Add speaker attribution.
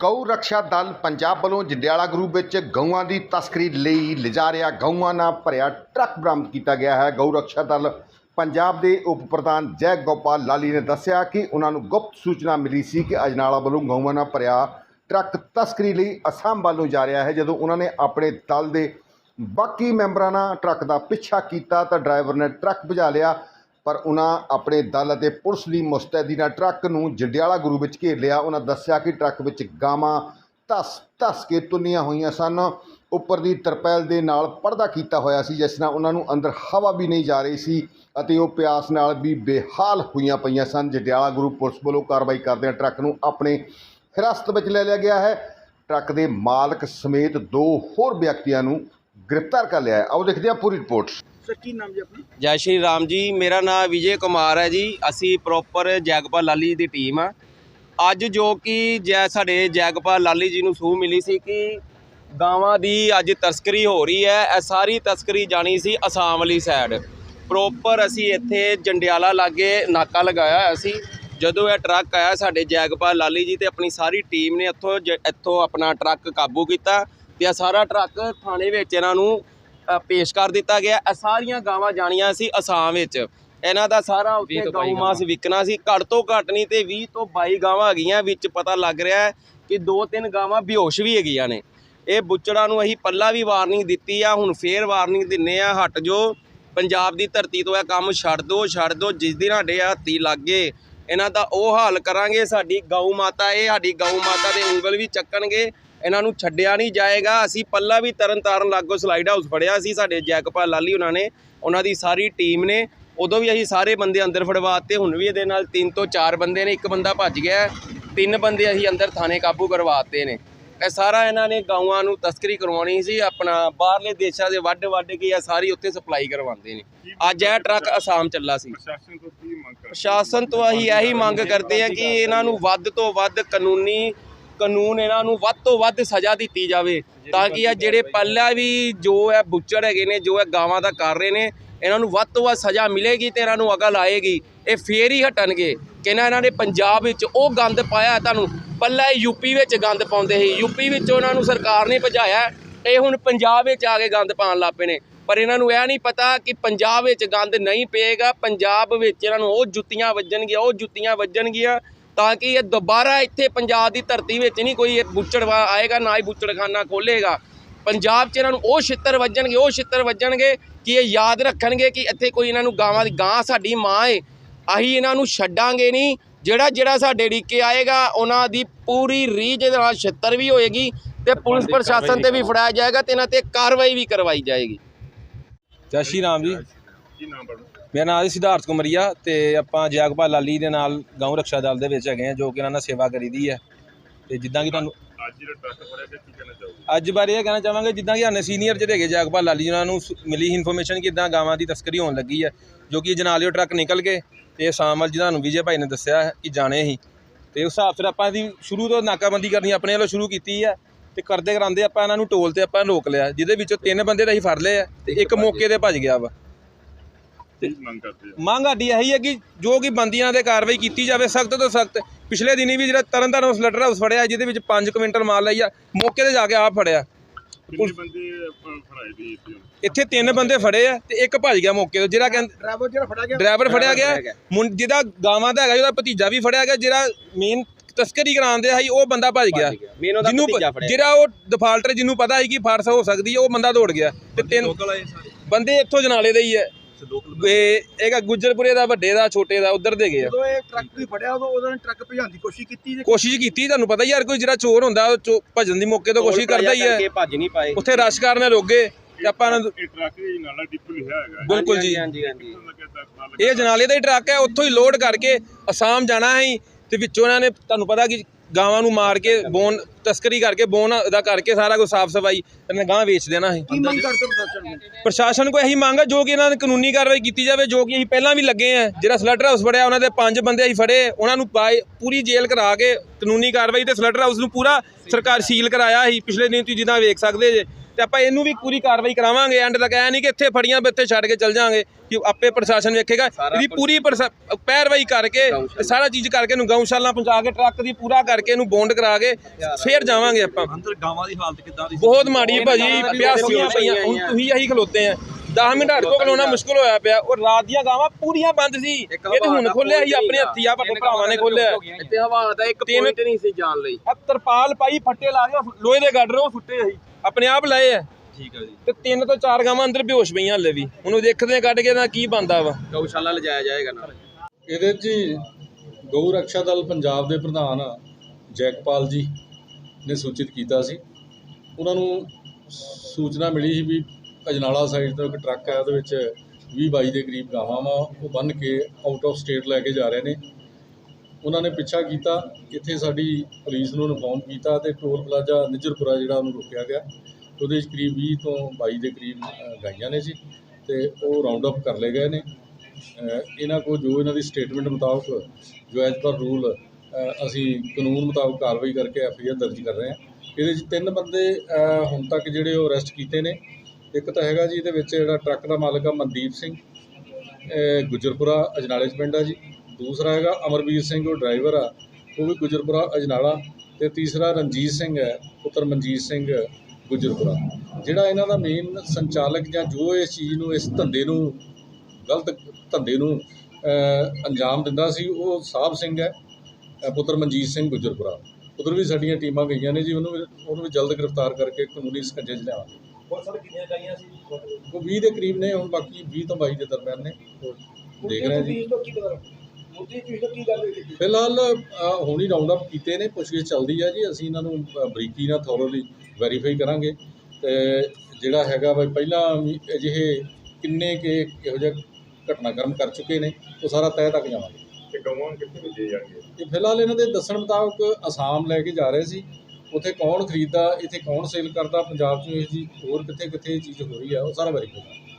Speaker 1: ਗਊ ਰੱਖਿਆ ਦਲ ਪੰਜਾਬ ਵੱਲੋਂ ਜੰਡਿਆਲਾ ਗਰੂਪ ਵਿੱਚ ਗਊਆਂ ਦੀ ਤਸਕਰੀ ਲਈ ਲਿਜਾ ਰਿਹਾ, ਗਊਆਂ ਨਾਲ ਭਰਿਆ ਟਰੱਕ ਬਰਾਮਦ ਕੀਤਾ ਗਿਆ ਹੈ। ਗਊ ਰੱਖਿਆ ਦਲ ਪੰਜਾਬ ਦੇ ਉਪ ਪ੍ਰਧਾਨ ਜੈ ਗੋਪਾਲ ਲਾਲੀ ਨੇ ਦੱਸਿਆ ਕਿ ਉਹਨਾਂ ਨੂੰ ਗੁਪਤ ਸੂਚਨਾ ਮਿਲੀ ਸੀ ਕਿ ਅਜਨਾਲਾ ਵੱਲੋਂ ਗਊਆਂ ਨਾਲ ਭਰਿਆ ਟਰੱਕ ਤਸਕਰੀ ਲਈ ਅਸਾਮ ਵੱਲੋਂ ਜਾ ਰਿਹਾ ਹੈ। ਜਦੋਂ ਉਹਨਾਂ ਨੇ ਆਪਣੇ ਦਲ ਦੇ ਬਾਕੀ ਮੈਂਬਰਾਂ ਨਾਲ ਟਰੱਕ ਦਾ ਪਿੱਛਾ ਕੀਤਾ ਤਾਂ ਡਰਾਈਵਰ ਨੇ ਟਰੱਕ ਭਜਾ ਲਿਆ। ਪਰ ਉਹਨਾਂ ਆਪਣੇ ਦਲ ਅਤੇ ਪੁਲਿਸ ਦੀ ਮੁਸਤੈਦੀ ਨਾਲ ਟਰੱਕ ਨੂੰ ਜੰਡਿਆਲਾ ਗੁਰੂ ਵਿੱਚ ਘੇਰ ਲਿਆ। ਉਹਨਾਂ ਦੱਸਿਆ ਕਿ ਟਰੱਕ ਵਿੱਚ ਗਾਵਾਂ ਧਸ ਧਸ ਕੇ ਤੁੰਨੀਆਂ ਹੋਈਆਂ ਸਨ। ਉੱਪਰ ਦੀ ਤਰਪੈਲ ਦੇ ਨਾਲ ਪਰਦਾ ਕੀਤਾ ਹੋਇਆ ਸੀ, ਜਿਸ ਨਾਲ ਉਹਨਾਂ ਨੂੰ ਅੰਦਰ ਹਵਾ ਵੀ ਨਹੀਂ ਜਾ ਰਹੀ ਸੀ ਅਤੇ ਉਹ ਪਿਆਸ ਨਾਲ ਵੀ ਬੇਹਾਲ ਹੋਈਆਂ ਪਈਆਂ ਸਨ। ਜੰਡਿਆਲਾ ਗੁਰੂ ਪੁਲਿਸ ਵੱਲੋਂ ਕਾਰਵਾਈ ਕਰਦਿਆਂ ਟਰੱਕ ਨੂੰ ਆਪਣੇ ਹਿਰਾਸਤ ਵਿੱਚ ਲੈ ਲਿਆ ਗਿਆ ਹੈ। ਟਰੱਕ ਦੇ ਮਾਲਕ ਸਮੇਤ ਦੋ ਹੋਰ ਵਿਅਕਤੀਆਂ ਨੂੰ ਗ੍ਰਿਫਤਾਰ ਕਰ ਲਿਆ ਹੈ। ਆਓ ਦੇਖਦੇ ਹਾਂ ਪੂਰੀ ਰਿਪੋਰਟ।
Speaker 2: ਸਰ, ਕੀ ਨਾਮ ਜੀ ਆਪਣਾ?
Speaker 3: ਜੈ ਸ਼੍ਰੀ ਰਾਮ ਜੀ, ਮੇਰਾ ਨਾਮ ਵਿਜੇ ਕੁਮਾਰ ਹੈ ਜੀ। ਅਸੀਂ ਪ੍ਰੋਪਰ ਜੈਗਪਾਲ ਲਾਲੀ ਦੀ ਟੀਮ ਆ। ਅੱਜ ਜੋ ਕਿ ਜੈ ਸਾਡੇ ਜੈਗਪਾਲ ਲਾਲੀ ਜੀ ਨੂੰ ਸੂਹ ਮਿਲੀ ਸੀ ਕਿ ਗਾਵਾਂ ਦੀ ਅੱਜ ਤਸਕਰੀ ਹੋ ਰਹੀ ਹੈ। ਇਹ ਸਾਰੀ ਤਸਕਰੀ ਜਾਣੀ ਸੀ ਅਸਾਮ ਵਾਲੀ ਸਾਈਡ ਪ੍ਰੋਪਰ ਅਸੀਂ ਇੱਥੇ ਜੰਡਿਆਲਾ ਲਾਗੇ ਨਾਕਾ ਲਗਾਇਆ ਹੋਇਆ ਸੀ। ਜਦੋਂ ਇਹ ਟਰੱਕ ਆਇਆ ਸਾਡੇ ਜੈਗਪਾਲ ਲਾਲੀ ਜੀ ਤੇ ਆਪਣੀ ਸਾਰੀ ਟੀਮ ਨੇ ਇੱਥੋਂ ਜ- ਇੱਥੋਂ ਆਪਣਾ ਟਰੱਕ ਕਾਬੂ ਕੀਤਾ ਤੇ ਇਹ ਸਾਰਾ ਟਰੱਕ ਥਾਣੇ ਵਿੱਚ ਇਹਨਾਂ ਨੂੰ ਪੇਸ਼ ਕਰ ਦਿੱਤਾ ਗਿਆ। ਇਹ ਸਾਰੀਆਂ ਗਾਵਾਂ ਜਾਣੀਆਂ ਸੀ ਅਸਾਮ ਵਿੱਚ। ਇਹਨਾਂ ਦਾ ਸਾਰਾ ਉੱਥੇ ਗਊ ਮਾਸ ਵਿਕਣਾ ਸੀ। ਘੱਟ ਤੋਂ ਘੱਟ ਨਹੀਂ ਤੇ 20 ਤੋਂ 22 ਗਾਵਾਂ ਹੈਗੀਆਂ ਵਿੱਚ ਪਤਾ ਲੱਗ ਰਿਹਾ ਹੈ ਕਿ ਦੋ ਤਿੰਨ ਗਾਵਾਂ ਬੇਹੋਸ਼ ਵੀ ਹੈਗੀਆਂ ਨੇ। ਇਹ ਬੁੱਚੜਾਂ ਨੂੰ ਅਸੀਂ ਪੱਲਾ ਵੀ ਵਾਰਨਿੰਗ ਦਿੱਤੀ ਆ ਹੁਣ ਫੇਰ ਵਾਰਨਿੰਗ ਦਿੰਨੇ ਆ ਹਟ ਜੋ ਪੰਜਾਬ ਦੀ ਧਰਤੀ ਤੋਂ ਇਹ ਕੰਮ ਛੱਡ ਦੋ ਛੱਡ ਦੋ। ਜਿਸ ਦਿਨ ਸਾਡੇ ਹੱਥੀ ਲੱਗੇ ਇਹਨਾਂ ਦਾ ਉਹ ਹਾਲ ਕਰਾਂਗੇ। ਸਾਡੀ ਗਊ ਮਾਤਾ ਇਹ ਸਾਡੀ ਗਊ ਮਾਤਾ ਦੇ ਉਂਗਲ ਵੀ ਚੱਕਣਗੇ। ਇਹਨਾਂ ਨੂੰ ਛੱਡਿਆ ਨਹੀਂ ਜਾਏਗਾ। ਅਸੀਂ ਪੱਲਾ ਵੀ ਤਰਨ ਤਾਰਨ ਲਾਗੋ ਸਲਾਈਡ ਹਾਊਸ ਫੜਿਆ ਸੀ ਸਾਡੇ ਜੈਕਪਾਲ ਲਾਲੀ ਉਹਨਾਂ ਨੇ। ਉਹਨਾਂ ਦੀ ਸਾਰੀ ਟੀਮ ਨੇ। ਉਦੋਂ ਵੀ ਅਸੀਂ ਸਾਰੇ ਬੰਦੇ ਅੰਦਰ ਫੜਵਾਤੇ ਹੁਣ ਵੀ ਇਹਦੇ ਨਾਲ ਤਿੰਨ ਤੋਂ ਚਾਰ ਬੰਦੇ ਨੇ। ਇੱਕ ਬੰਦਾ ਭੱਜ ਗਿਆ। ਤਿੰਨ ਬੰਦੇ ਅਸੀਂ ਅੰਦਰ ਥਾਣੇ ਕਾਬੂ ਕਰਵਾਤੇ ਨੇ। ਇਹ ਸਾਰਾ ਇਹਨਾਂ ਨੇ ਗਾਵਾਂ ਨੂੰ ਤਸਕਰੀ ਕਰਵਾਉਣੀ ਸੀ। ਆਪਣਾ ਬਾਹਰਲੇ ਦੇਸ਼ਾਂ ਦੇ ਵੱਡ ਵੱਡ ਕੇ ਇਹ ਸਾਰੀ ਉੱਥੇ ਸਪਲਾਈ ਕਰਵਾਉਂਦੇ ਨੇ। ਅੱਜ ਇਹ ਟਰੱਕ ਅਸਾਮ ਚੱਲਾ ਸੀ।
Speaker 2: ਪ੍ਰਸ਼ਾਸਨ ਤੋਂ ਕੀ ਮੰਗ
Speaker 3: ਪ੍ਰਸ਼ਾਸਨ ਤੋਂ ਅਸੀਂ ਇਹੀ ਮੰਗ ਕਰਦੇ ਹਾਂ ਕਿ ਇਹਨਾਂ ਨੂੰ ਵੱਧ ਤੋਂ ਵੱਧ ਕਾਨੂੰਨੀ ਕਾਨੂੰਨ ਇਹਨਾਂ ਨੂੰ ਵੱਧ ਤੋਂ ਵੱਧ ਸਜ਼ਾ ਦਿੱਤੀ ਜਾਵੇ ਤਾਂ ਕਿ ਇਹ ਜਿਹੜੇ ਪਹਿਲਾਂ ਵੀ ਜੋ ਹੈ ਬੁੱਚੜ ਹੈਗੇ ਨੇ ਜੋ ਹੈ ਗਾਵਾਂ ਦਾ ਕਰ ਰਹੇ ਨੇ ਇਹਨਾਂ ਨੂੰ ਵੱਧ ਤੋਂ ਵੱਧ ਸਜ਼ਾ ਮਿਲੇਗੀ ਤੇ ਇਹਨਾਂ ਨੂੰ ਅਕਲ ਆਏਗੀ। ਇਹ ਫੇਰ ਹੀ ਹਟਣਗੇ ਕਿ ਨਾ ਇਹਨਾਂ ਨੇ ਪੰਜਾਬ ਵਿੱਚ ਉਹ ਗੰਦ ਪਾਇਆ ਤੁਹਾਨੂੰ ਇਹ ਯੂਪੀ ਵਿੱਚ ਗੰਦ ਪਾਉਂਦੇ ਸੀ। ਯੂਪੀ ਵਿੱਚੋਂ ਇਹਨਾਂ ਨੂੰ ਸਰਕਾਰ ਨੇ ਭਜਾਇਆ ਇਹ ਹੁਣ ਪੰਜਾਬ ਵਿੱਚ ਆ ਕੇ ਗੰਦ ਪਾਉਣ ਲੱਗ ਪਏ ਨੇ। ਪਰ ਇਹਨਾਂ ਨੂੰ ਇਹ ਨਹੀਂ ਪਤਾ ਕਿ ਪੰਜਾਬ ਵਿੱਚ ਗੰਦ ਨਹੀਂ ਪਏਗਾ। ਪੰਜਾਬ ਵਿੱਚ ਇਹਨਾਂ ਨੂੰ ਉਹ ਜੁੱਤੀਆਂ ਵੱਜਣਗੀਆਂ ਉਹ ਜੁੱਤੀਆਂ ਵੱਜਣਗੀਆਂ। ਤਾਂ ਕਿ ਇਹ ਦੁਬਾਰਾ ਇੱਥੇ ਪੰਜਾਬ ਦੀ ਧਰਤੀ ਵਿੱਚ ਨਹੀਂ ਕੋਈ ਇਹ ਬੁੱਚੜਵਾ ਆਏਗਾ ਨਾ ਹੀ ਬੁੱਚੜਖਾਨਾ ਖੋਲੇਗਾ ਪੰਜਾਬ 'ਚ ਇਹਨਾਂ ਨੂੰ ਉਹ ਛਿੱਤਰ ਵੱਜਣਗੇ ਉਹ ਛਿੱਤਰ ਵੱਜਣਗੇ ਕਿ ਇਹ ਯਾਦ ਰੱਖਣਗੇ ਕਿ ਇੱਥੇ ਕੋਈ ਇਹਨਾਂ ਨੂੰ ਗਾਵਾਂ ਦੀ ਗਾਂ ਸਾਡੀ ਮਾਂ ਏ। ਅਸੀਂ ਇਹਨਾਂ ਨੂੰ ਛੱਡਾਂਗੇ ਨਹੀਂ। ਜਿਹੜਾ ਜਿਹੜਾ ਸਾਡੇ ਡੀਕੇ ਆਏਗਾ ਉਹਨਾਂ ਦੀ ਪੂਰੀ ਰੀਝ ਦੇ ਨਾਲ ਛਿੱਤਰ ਵੀ ਹੋਏਗੀ ਤੇ ਪੁਲਿਸ ਪ੍ਰਸ਼ਾਸਨ ਤੇ ਵੀ ਫੜਾਇਆ ਜਾਏਗਾ ਤੇ ਇਹਨਾਂ ਤੇ ਕਾਰਵਾਈ ਵੀ ਕਰਵਾਈ ਜਾਏਗੀ।
Speaker 4: ਜੈ ਸ਼੍ਰੀ ਰਾਮ ਜੀ।
Speaker 2: ਕੀ ਨਾਮ ਬਣ
Speaker 4: ਮੇਰਾ ਨਾਮ ਹੈ ਸਿਧਾਰਥ ਕੁਮਰੀਆ ਤੇ ਆਪਾਂ ਜੈਗਪਾਲ ਲਾਲੀ ਦੇ ਨਾਲ ਗਊ ਰੱਖਿਆ ਦਲ ਦੇ ਵਿੱਚ ਹੈਗੇ ਆ ਜੋ ਕਿ ਇਹਨਾਂ ਨਾਲ ਸੇਵਾ ਕਰੀਦੀ ਹੈ। ਤੇ ਜਿੱਦਾਂ ਕਿ ਤੁਹਾਨੂੰ
Speaker 2: ਅੱਜ ਜਿਹੜਾ ਟਰੱਕ ਫੜਿਆ ਗਿਆ ਕੀ ਕਹਿਣਾ ਚਾਹੋਗੇ?
Speaker 4: ਅੱਜ ਬਾਰੇ ਇਹ ਕਹਿਣਾ ਚਾਹਾਂਗੇ ਜਿੱਦਾਂ ਕਿ ਸਾਡੇ ਸੀਨੀਅਰ ਜਿਹੜੇ ਹੈਗੇ ਜੈਗਪਾਲ ਲਾਲੀ ਉਹਨਾਂ ਨੂੰ ਸ- ਮਿਲੀ ਇਨਫੋਰਮੇਸ਼ਨ ਕਿ ਇਦਾਂ ਗਾਵਾਂ ਦੀ ਤਸਕਰੀ ਹੋਣ ਲੱਗੀ ਹੈ ਜੋ ਕਿ ਜਨਾਲਿਓ ਟਰੱਕ ਨਿਕਲ ਕੇ ਤੇ ਸ਼ਾਮ ਵੱਲ ਜਿਹਨਾਂ ਨੂੰ ਵਿਜੇ ਭਾਈ ਨੇ ਦੱਸਿਆ ਕਿ ਜਾਣੇ ਹੀ ਤੇ ਉਸ ਹਿਸਾਬ ਫਿਰ ਆਪਾਂ ਦੀ ਸ਼ੁਰੂ ਤੋਂ ਨਾਕਾਬੰਦੀ ਕਰਨੀ ਆਪਣੇ ਵੱਲੋਂ ਸ਼ੁਰੂ ਕੀਤੀ ਹੈ ਤੇ ਕਰਦੇ ਕਰਾਂਦੇ ਆਪਾਂ ਇਹਨਾਂ ਨੂੰ ਟੋਲ ਤੇ ਆਪਾਂ ਰੋਕ ਲਿਆ ਜਿਹਦੇ ਵਿੱਚੋਂ ਤਿੰਨ ਬੰਦੇ ਤਾਂ ਅਸੀਂ ਫੜ ਲਏ ਆ ਤੇ ਇੱਕ ਮੌਕੇ ਤੇ ਭੱਜ ਗਿਆ ਵਾ।
Speaker 2: ਮੰਗ ਕਰਦੇ ਆ।
Speaker 4: ਮੰਗ ਸਾਡੀ ਇਹੀ ਹੈ ਕਿ ਜੋ ਕਿ ਬੰਦੀਆਂ ਤੇ ਕਾਰਵਾਈ ਕੀਤੀ ਜਾਵੇ ਸਖਤ ਤੋਂ ਸਖਤ। ਪਿਛਲੇ ਦਿਨੀ ਵੀ ਜਿਹੜਾ ਤਰਨਤਾਰਨ ਸਲਟਰ ਹਾਊਸ ਫੜਿਆ ਜਿਹਦੇ ਵਿੱਚ 5 ਕੁਇੰਟਲ ਮਾਲ ਲਈ ਆ ਮੌਕੇ ਤੇ ਜਾ ਕੇ ਆਪ ਫੜਿਆ।
Speaker 2: ਕਿੰਨੇ ਬੰਦੇ ਆਪਾਂ ਫੜਾਏ ਦੇ ਇੱਥੇ?
Speaker 4: ਤਿੰਨ ਬੰਦੇ ਫੜੇ ਆ ਤੇ ਇੱਕ ਭੱਜ ਗਿਆ ਮੌਕੇ ਤੋਂ ਜਿਹੜਾ ਕਹਿੰਦਾ
Speaker 2: ਡਰਾਈਵਰ ਜਿਹੜਾ ਫੜਿਆ ਗਿਆ।
Speaker 4: ਡਰਾਈਵਰ ਫੜਿਆ ਗਿਆ ਜਿਹਦਾ ਗਾਵਾਂ ਦਾ ਹੈਗਾ ਜਿਹਦਾ ਭਤੀਜਾ ਵੀ ਫੜਿਆ ਗਿਆ ਜਿਹੜਾ ਮੇਨ ਤਸਕਰੀ ਕਰਾਉਂਦੇ ਸੀ ਉਹ ਬੰਦਾ ਭੱਜ ਗਿਆ।
Speaker 3: ਉਹਦਾ
Speaker 4: ਜਿਹਨੂੰ ਜਿਹੜਾ ਉਹ ਡਿਫਾਲਟਰ ਜਿਹਨੂੰ ਪਤਾ ਸੀ ਕਿ ਫਾਰਸ ਹੋ ਸਕਦੀ ਹੈ ਉਹ ਬੰਦਾ ਦੌੜ ਗਿਆ। ਤੇ ਤਿੰਨ ਬੰਦੇ ਇੱਥੋਂ ਜਨਾਲੇ ਦੇ ਹੀ ਹੈ। ਇਹ ਇੱਕ ਗੁੱਜਰਪੁਰੇ ਦਾ ਵੱਡੇ ਦਾ ਛੋਟੇ ਦਾ ਉਧਰ ਦੇ ਗਏ ਆ।
Speaker 2: ਜਦੋਂ ਇਹ ਟਰੱਕ ਵੀ ਫੜਿਆ ਉਦੋਂ ਉਹਨਾਂ ਨੇ ਟਰੱਕ ਭਜਾਉਣ ਦੀ ਕੋਸ਼ਿਸ਼ ਕੀਤੀ ਤੇ
Speaker 4: ਕੋਸ਼ਿਸ਼ ਕੀਤੀ ਤੁਹਾਨੂੰ ਪਤਾ ਹੀ ਯਾਰ ਕੋਈ ਜਿਹੜਾ ਚੋਰ ਹੁੰਦਾ ਉਹ ਚੋ- ਭੱਜਣ ਦੀ ਮੌਕੇ ਤੋਂ ਕੋਸ਼ਿਸ਼ ਕਰਦਾ ਹੀ ਹੈ।
Speaker 3: ਭੱਜ ਨਹੀਂ ਪਾਏ।
Speaker 4: ਉੱਥੇ ਰਸ਼ ਕਰਨੇ ਰੋਗੇ ਤੇ ਆਪਾਂ ਨੂੰ-
Speaker 2: ਇਹ ਟਰੱਕ ਹੀ ਨਾਲਾ ਡਿੱਪੂ ਲਿਖਿਆ ਹੈਗਾ।
Speaker 4: ਬਿਲਕੁਲ ਜੀ।
Speaker 3: ਹਾਂਜੀ ਹਾਂਜੀ
Speaker 4: ਇਹ ਜਨਾਲੇ ਦਾ ਹੀ ਟਰੱਕ ਹੈ ਉੱਥੋਂ ਹੀ ਲੋਡ ਕਰਕੇ ਅਸਾਮ ਜਾਣਾ ਹੈ ਤੇ ਵਿੱਚੋਂ ਇਹਨਾਂ ਨੇ ਤੁਹਾਨੂੰ ਪਤਾ ਕਿ ਗਾਵਾਂ ਨੂੰ ਮਾਰ ਕੇ ਬੋਨ ਤਸਕਰੀ ਕਰਕੇ ਬੋਨ ਦਾ ਕਰਕੇ ਸਾਰਾ ਕੁਝ ਸਾਫ਼ ਸਫ਼ਾਈ ਇਹਨਾਂ ਗਾਂ ਵੇਚ ਦੇਣਾ ਹੈ
Speaker 2: ਕੀ ਮੰਗ ਕਰਦੇ ਪ੍ਰਸ਼ਾਸਨ ਨੂੰ?
Speaker 4: ਪ੍ਰਸ਼ਾਸਨ ਕੋ ਇਹੀ ਮੰਗ ਹੈ ਜੋ ਕਿ ਇਹਨਾਂ ਦੀ ਕਾਨੂੰਨੀ ਕਾਰਵਾਈ ਕੀਤੀ ਜਾਵੇ ਜੋ ਕਿ ਅਸੀਂ ਪਹਿਲਾਂ ਵੀ ਲੱਗੇ ਆ। ਜਿਹੜਾ ਸਲਟਰ ਹਾਊਸ ਫੜਿਆ ਉਹਨਾਂ ਦੇ ਪੰਜ ਬੰਦੇ ਅਸੀਂ ਫੜੇ ਉਹਨਾਂ ਨੂੰ ਬਾਈ- ਪੂਰੀ ਜੇਲ੍ਹ ਕਰਾ ਕੇ ਕਾਨੂੰਨੀ ਕਾਰਵਾਈ ਤੇ ਸਲਟਰ ਹਾਊਸ ਨੂੰ ਪੂਰਾ ਸਰਕਾਰ ਸੀਲ ਕਰਾਇਆ ਸੀ। ਪਿਛਲੇ ਦਿਨ ਤੁਸੀਂ ਜਿੱਦਾਂ ਵੇਖ ਸਕਦੇ ਜੇ ਤੇ ਆਪਾਂ ਇਹਨੂੰ ਵੀ ਪੂਰੀ ਕਾਰਵਾਈ ਕਰਾਵਾਂਗੇ। ਐਂਡ ਤੱਕ ਐ ਨਹੀਂ ਕਿ ਇੱਥੇ ਫੜੀਆਂ ਇੱਥੇ ਛੱਡ ਕੇ ਚੱਲ ਜਾਾਂਗੇ। ਕਿ ਆਪੇ ਪ੍ਰਸ਼ਾਸਨ ਵੇਖੇਗਾ। ਇਹਦੀ ਪੂਰੀ ਪੈਰਵਾਈ ਕਰਕੇ ਤੇ ਸਾਰਾ ਚੀਜ਼ ਕਰਕੇ ਇਹਨੂੰ ਗਊਸ਼ਾਲਾ ਪਹੁੰਚਾ ਕੇ ਟਰੱਕ ਦੀ ਪੂਰਾ ਕਰਕੇ ਇਹਨੂੰ ਬੌਂਡ ਕਰਾ ਕੇ ਫੇਰ ਜਾਵਾਂਗੇ ਆਪਾਂ।
Speaker 2: ਅੰਦਰ ਗਾਵਾਂ ਦੀ ਹਾਲਤ ਕਿੱਦਾਂ ਦੀ
Speaker 4: ਬਹੁਤ ਮਾੜੀ ਹੈ ਭਾਜੀ ਪਿਆਸੀਆਂ ਪਈਆਂ ਹੁਣ ਤੁਸੀਂ ਇਹੀ ਖਲੋਤੇ ਆ। 10 ਮਿੰਟ ਹਟ ਕੋ ਖਲੋਣਾ ਮੁਸ਼ਕਲ ਹੋਇਆ ਪਿਆ। ਉਹ ਰਾਤ ਦੀਆਂ ਗਾਵਾਂ ਪੂਰੀਆਂ ਬੰਦ ਸੀ। ਇਹ ਤੇ ਹੁਣ ਖੋਲਿਆ ਸੀ ਆਪਣੇ ਹੱਥੀ ਆ ਵੱਡੇ ਭਰਾਵਾਂ ਨੇ ਖੋਲਿਆ।
Speaker 3: ਇੱਥੇ ਹਵਾ ਦਾ ਇੱਕ ਪੁਆਇੰਟ ਨਹੀਂ ਸੀ ਜਾਣ ਲਈ।
Speaker 4: ਤਰਪਾਲ ਪਾਈ ਫੱਟੇ ਲਾ ਕੇ ਲੋਹੇ ਦੇ ਗੱਡਰ ਉਹ ਸੁੱਟੇ ਸੀ। ਆਪਣੇ ਆਪ ਲਾਏ ਆ।
Speaker 2: ਠੀਕ ਹੈ ਜੀ।
Speaker 4: ਤੇ ਤਿੰਨ ਤੋਂ ਚਾਰ ਗਾਵਾਂ ਅੰਦਰ ਬੇਹੋਸ਼ ਪਈਆਂ ਹਲੇ ਵੀ। ਹੁਣ ਉਹ ਦੇਖਦੇ ਆ ਕੱਢ ਕੇ ਨਾ ਕੀ ਬੰਦਾ ਵਾ।
Speaker 3: ਗਊਸ਼ਾਲਾ ਲਿਜਾਇਆ ਜਾਏਗਾ ਨਾਲ।
Speaker 5: ਇਹਦੇ 'ਚ ਹੀ ਗਊ ਰੱਖਿਆ ਦਲ ਪੰਜਾਬ ਦੇ ਪ੍ਰਧਾਨ ਜੈਕਪਾਲ ਜੀ ਨੇ ਸੂਚਿਤ ਕੀਤਾ ਸੀ। ਉਹਨਾਂ ਨੂੰ ਸੂਚਨਾ ਮਿਲੀ ਸੀ ਵੀ ਅਜਨਾਲਾ ਸਾਈਡ ਤੋਂ ਇੱਕ ਟਰੱਕ ਹੈ ਉਹਦੇ ਵਿੱਚ 20 22 ਦੇ ਕਰੀਬ ਗਾਵਾਂ ਵਾ ਉਹ ਬੰਨ ਕੇ ਆਊਟ ਆਫ ਸਟੇਟ ਲੈ ਕੇ ਜਾ ਰਹੇ ਨੇ। ਉਹਨਾਂ ਨੇ ਪਿੱਛਾ ਕੀਤਾ ਇੱਥੇ ਸਾਡੀ ਪੁਲਿਸ ਨੂੰ ਇਨਫੋਰਮ ਕੀਤਾ ਤੇ ਟੋਲ ਪਲਾਜ਼ਾ ਨਿਜਰਪੁਰਾ ਜਿਹੜਾ ਉਹਨੂੰ ਰੋਕਿਆ ਗਿਆ। ਉਹਦੇ ਵਿੱਚ ਕਰੀਬ 20 ਤੋਂ 22 ਦੇ ਕਰੀਬ ਗਾਈਆਂ ਨੇ ਜੀ ਤੇ ਉਹ ਰਾਉਂਡ ਅਪ ਕਰ ਲਏ ਗਏ ਨੇ। ਇਹਨਾਂ ਕੋ ਜੋ ਇਹਨਾਂ ਦੀ ਸਟੇਟਮੈਂਟ ਮੁਤਾਬਕ ਜੋ ਐਜ਼ ਪਰ ਰੂਲ ਅਸੀਂ ਕਾਨੂੰਨ ਮੁਤਾਬਕ ਕਾਰਵਾਈ ਕਰਕੇ ਐਫ ਆਈ ਆਰ ਦਰਜ ਕਰ ਰਹੇ ਹਾਂ। ਇਹਦੇ 'ਚ ਤਿੰਨ ਬੰਦੇ ਹੁਣ ਤੱਕ ਜਿਹੜੇ ਉਹ ਅਰੈਸਟ ਕੀਤੇ ਨੇ। ਇੱਕ ਤਾਂ ਹੈਗਾ ਜੀ ਇਹਦੇ ਵਿੱਚ ਜਿਹੜਾ ਟਰੱਕ ਦਾ ਮਾਲਕ ਆ ਮਨਦੀਪ ਸਿੰਘ ਅ, ਗੁਜਰਪੁਰਾ ਅਜਨਾਲੇ 'ਚ ਪਿੰਡ ਆ ਜੀ। ਦੂਸਰਾ ਹੈਗਾ ਅਮਰਵੀਰ ਸਿੰਘ ਉਹ ਡਰਾਈਵਰ ਆ ਉਹ ਵੀ ਗੁਜਰਪੁਰਾ ਅਜਨਾਲਾ ਤੇ ਤੀਸਰਾ ਰਣਜੀਤ ਸਿੰਘ ਹੈ ਪੁੱਤਰ ਮਨਜੀਤ ਸਿੰਘ ਗੁਜਰਪੁਰਾ। ਜਿਹੜਾ ਇਹਨਾਂ ਦਾ ਮੇਨ ਸੰਚਾਲਕ ਜਾਂ ਜੋ ਇਸ ਚੀਜ਼ ਨੂੰ ਇਸ ਧੰਦੇ ਨੂੰ ਗਲਤ ਧੰਦੇ ਨੂੰ ਅੰਜਾਮ ਦਿੰਦਾ ਸੀ ਉਹ ਸਾਹਿਬ ਸਿੰਘ ਹੈ ਪੁੱਤਰ ਮਨਜੀਤ ਸਿੰਘ ਗੁਜਰਪੁਰਾ। ਉਧਰ ਵੀ ਸਾਡੀਆਂ ਟੀਮਾਂ ਗਈਆਂ ਨੇ ਜੀ ਉਹਨੂੰ ਉਹਨੂੰ ਵੀ ਜਲਦ ਗ੍ਰਿਫਤਾਰ ਕਰਕੇ ਕਾਨੂੰਨੀ ਸਕੰਜੇ 'ਚ ਲਿਆਵਾਂਗੇ।
Speaker 2: ਹੋਰ ਸਰ ਕਿੰਨੀਆਂ ਗਾਈਆਂ ਸੀ?
Speaker 5: ਉਹ 20 ਦੇ ਕਰੀਬ ਨੇ ਹੁਣ ਬਾਕੀ 20 ਤੋਂ 22 ਦੇ ਦਰਮਿਆਨ ਨੇ। ਦੇਖ ਰਹੇ ਹਾਂ ਜੀ
Speaker 2: ਕੀ ਸੀ?
Speaker 5: ਫਿਲਹਾਲ ਅ, ਹੁਣ ਹੀ ਰਾਉਂਡ ਅਪ ਕੀਤੇ ਨੇ ਪੁੱਛਗਿੱਛ ਚੱਲਦੀ ਹੈ ਜੀ ਅਸੀਂ ਇਹਨਾਂ ਨੂੰ ਅ, ਬਰੀਕੀ ਨਾਲ ਥੋਰੋਲੀ ਵੈਰੀਫਾਈ ਕਰਾਂਗੇ। ਤੇ ਜਿਹੜਾ ਹੈਗਾ ਵਾ ਪਹਿਲਾਂ ਵੀ ਅਜਿਹੇ ਕਿੰਨੇ ਕੇ ਇਹੋ ਜਿਹਾ ਘਟਨਾਕ੍ਰਮ ਕਰ ਚੁੱਕੇ ਨੇ ਉਹ ਸਾਰਾ ਤਹਿ ਤੱਕ ਜਾਵਾਂਗੇ।
Speaker 2: ਤੇ ਗਾਵਾਂ ਕਿੱਥੇ ਭੇਜੇ ਜਾਣਗੇ?
Speaker 5: ਤੇ ਫਿਲਹਾਲ ਇਹਨਾਂ ਦੇ ਦੱਸਣ ਮੁਤਾਬਕ ਅਸਾਮ ਲੈ ਕੇ ਜਾ ਰਹੇ ਸੀ। ਉੱਥੇ ਕੌਣ ਖਰੀਦਦਾ ਇੱਥੇ ਕੌਣ ਸੇਲ ਕਰਦਾ ਪੰਜਾਬ 'ਚ ਇਹ ਜੀ ਹੋਰ ਕਿੱਥੇ ਕਿੱਥੇ ਇਹ ਚੀਜ਼ ਹੋ ਰਹੀ ਆ ਉਹ ਸਾਰਾ ਵੈਰੀਫਾਈ ਕਰਾਂਗੇ।